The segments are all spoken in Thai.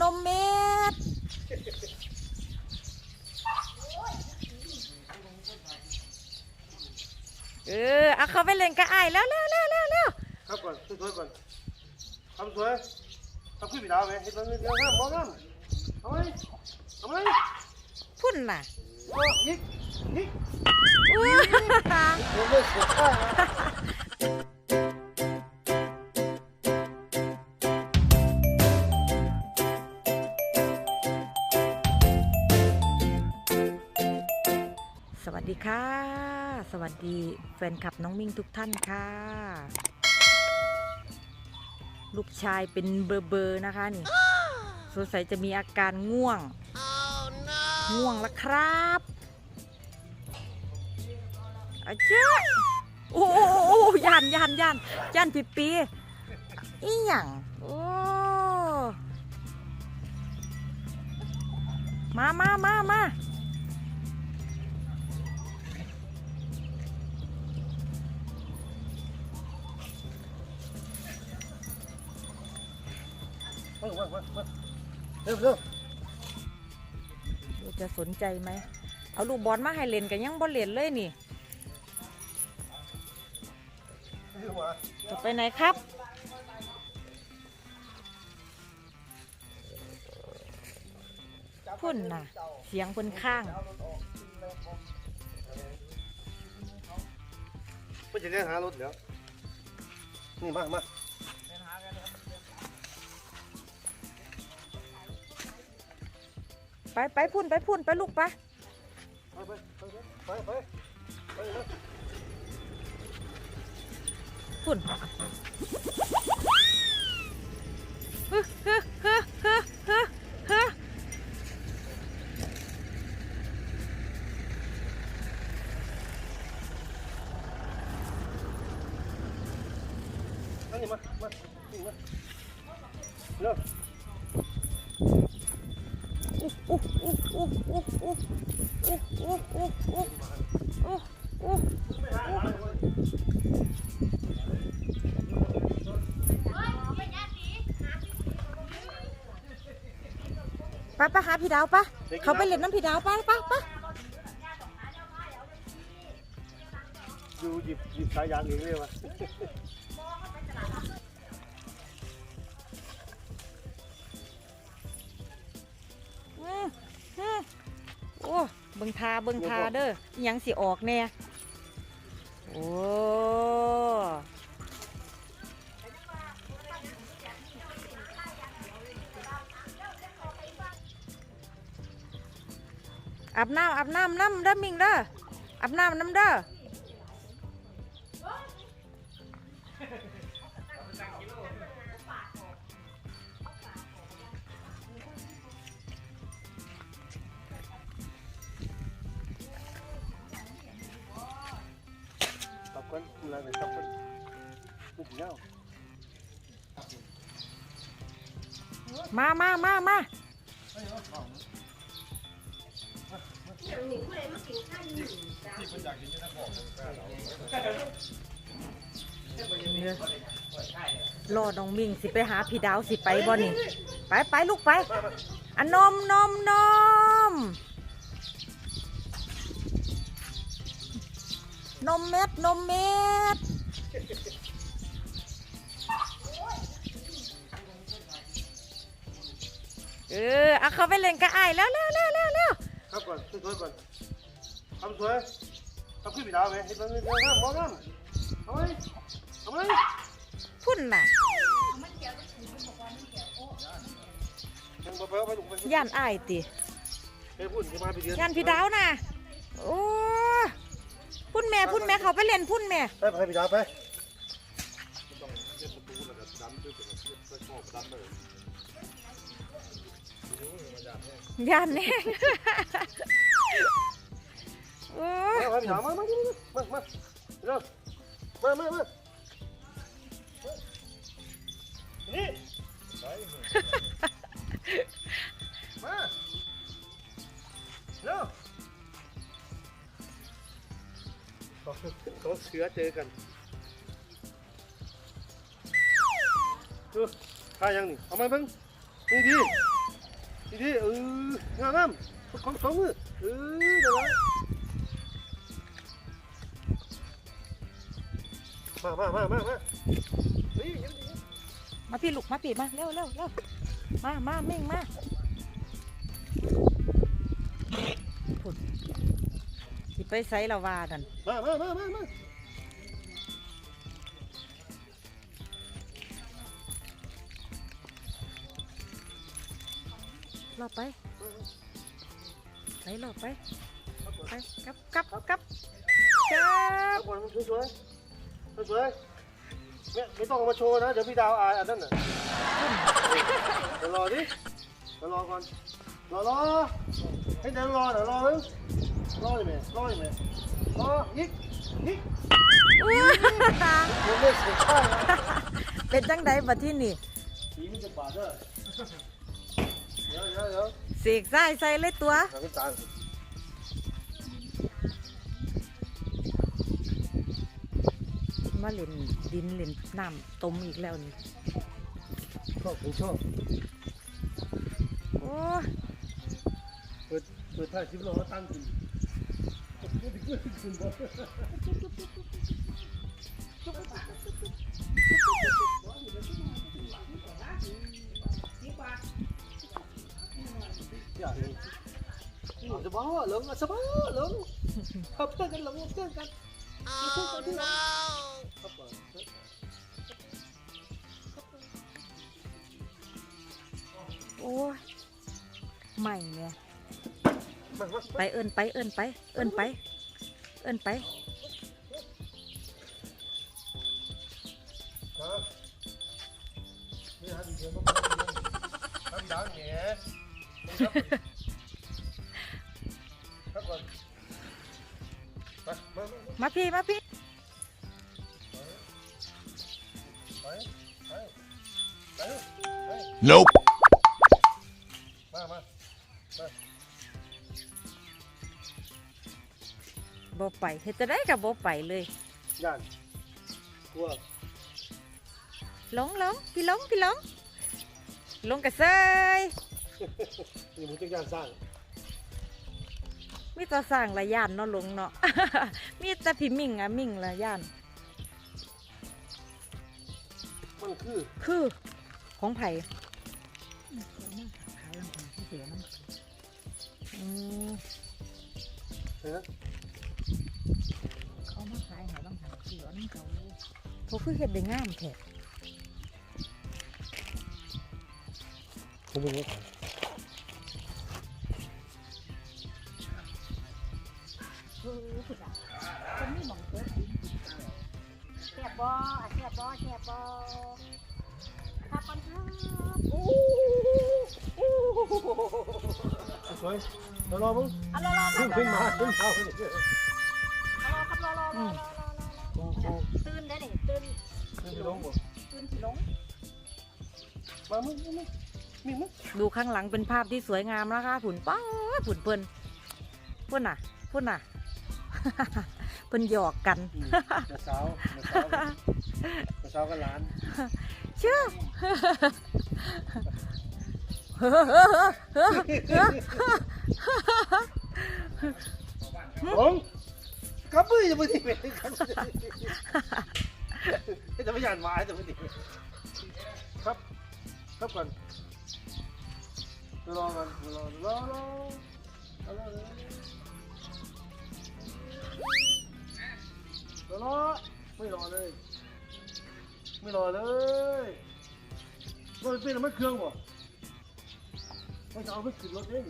นมเม็ดเออเอาเขาไปเล่นกับไอ้ายแล้วแล้วแล้วแล้วแล้วครับก่อนสวยๆก่อนทำสวยทำขึ้นปีดาวไหมเห็นมันเดี๋ยวห้ามมองห้ามเอาไหมเอาไหมพุ่นน่ะโอ้ยิกยิก วัสดีแฟนคลับน้องมิ่งทุกท่านค่ะ ลูกชายเป็นเบอร์เบอร์นะคะนี่สงสัยจะมีอาการง่วง ง่วงแล้วครับอาเจ้าโอ้โอ้ยันยันยันยันปีปีอีหยังโอ้มามามามา มามามามาเร็วเร็วดูจะสนใจไหม เอาลูกบอลมาให้เล่นกันยังบ่เล่นเลยนี่เร็วมาจะไปไหนครับพุ่นน่ะ เสียงคนข้างไม่จะเรียกหารถแล้วนี่มามา ไปไปพุ่นไปพุ่นไปลูกไปไปไปไปไปไปพุ่นฮึฮึฮึฮึฮึฮึนั่นนี่มามานี่มาเร็ว อุ๊อุ๊ อุ๊อุ๊อุ๊อุ๊อุ๊อุ๊อุ๊อุ๊อุ๊อุ๊ไปไปหาพี่ดาวปะเขาไปเล่นน้ำพี่ดาวปะปะปะดูหยิบหยิบสายยางเองเลยวะอืมอืม โอ้เบิ่งทาเบิ่งทาเด้ออิหยังสิออกแน่โอ้อาบน้ำอาบน้ำน้ำเด้อมิงเด้ออาบน้ำน้ำเด้อ บกันอะไรเนี่ยตับกันนี่ถึงแล้วมามามามาลอน้องมิงสิไปหาพี่ดาวสิไปบ่นี่ ไปไปลูกไป อันนมนมนม นมเม็ด นมเม็ด เออเอาเขาไปเล่นกับไอ้ายแล้วแล้วแล้วแล้วแล้วครับก่อนสวยๆก่อนทำสวยทำขึ้นปีดาวไหมเห็นมันเดี๋ยวห้ามมองห้ามเอาไหมเอาไหมพุ่นน่ะยังบ่ไปเอาไปลุกไปย่านไอ้ายติเฮ้ยพูดจะมาไปเดือนย่านพี่ดาวน่ะโอ้ พุ่นแม่พุ่นแม่เขาไปเล่นพุ่นแม่ไปไปปีดาวไปย่านแน่โอ้มาปีดาวมามามามาเร็วมามามานี่ สองเสือเจอกันดูท่ายังนี่เอามาเบิ่งนี่ดีดีดีเอองามงามของสองมือเออเดี๋ยวมามามามามานี่ยวเดี๋ยวมาพี่ลูกมาพี่มาเร็วเร็วเร็วมามามิ่งมา ไปไสละว่านั่นมามามามามารอบไปไหลรอบไปไปกลับกลับกลับกลับเอาบอลมันสวยๆสวยๆไม่ไม่ต้องเอามาโชว์นะ เดี๋ยวพี่ดาวอายอันนั้นน่ะเดี๋ยวรอดิเดี๋ยวรอก่อนรอรอให้เดี๋ยวรอเดี๋ยวรอนึง รอเลยแม่รอเลยแม่รอยิกยิกผมไม่เสียข้างนะเป็นจังไดบัดที่นี่สีมันจะบาดเด้อเดี๋ยวเดี๋ยวเดี๋ยวเสกใส่ใส่เลยตัวหาพี่ตาลมาเล่นดินเล่นน้ำต้มอีกแล้วนี่ชอบผมชอบโอ้ยเปิดเปิดท่าคลิปเราตั้งขึ้นขึ้นบ่อย่าเลยเอาจะบ้าเหรอเอาจะบ้าเหรอเอาเพื่อนกัน เหรอเอาเพื่อนกันเอาเพื่อนกันที่ไหนครับผมโอ้ยใหม่เนี่ยมามาไปเอินไปเอินไปเอินไป เอินไปมานี่ฮะดีเบ่ไปเฮ็ดจะได้กับบ่ไปเลยย่านกลัวหลงหลงพี่หลงพี่หลงหลงกระเซยนี่มึงจะย่านสร้างมีแต่สร้างละย่านเนาะหลงเนาะ มีแต่พี่มิ่งอะมิ่งละย่าน มันคือคือของไผ่อืม เห็นไหม เขามาขายให้บางหั น้ำเขาเขาคือเฮ็ดได้งามแท้ผมเป็นว่าเออคุณอะคนนี้มองเกิดดินแซ่บบ่อะแซ่บบ่แซ่บบ่ครับปันครับสวยรอรอมึงรอรอขึ้บนขึ้นมาขึ้นมาเลยเอารอครับรอรอรอ ลงบ่ตื่นสิลงมามึงมึงมีมึงดูข้างหลังเป็นภาพที่สวยงามนะคะผุนป้าดผุนเพิ่นพุ่นน่ะพุ่นน่ะเพิ่นหยอกกันจะสาวจะสาวจะสาวกันหลานเชื่อผมกับมือจะไม่ดีเป็นครับ จะไม่หยานไม้จะไม่ดีครับ ครับก่อนรอกันรอรอรอรอรอรอไม่รอเลย ไม่รอเลยมันเป็นอะไรเครื่องบ่ไม่จะเอาไปขึ้นรถเอง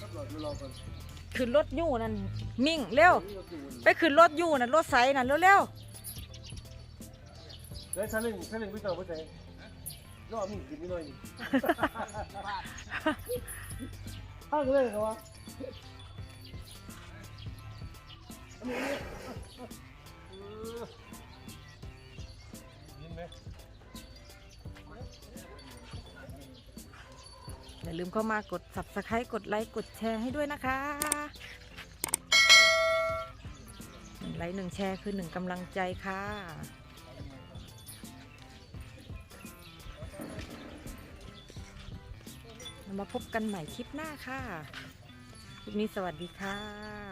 ครับรอรอกัน ขึ้นรถยู่นั่นมิ่งเร็วไปขึ้นรถยู่นั่นรถไสนั่นเร็วเฮ้ยชั้นหนึ่งชั้นหนึ่งไม่ต้องไปไหนรอบนี้กินนิดหน่อยนี่ห้างเลยเหรอวะอันนี้เออยินไหมๆอย่าลืมเข้ามากด subscribe กดไลค์กดแชร์ให้ด้วยนะคะ ไลค์หนึ่งแชร์คือหนึ่งกำลังใจค่ะมาพบกันใหม่คลิปหน้าค่ะ คลิปนี้สวัสดีค่ะ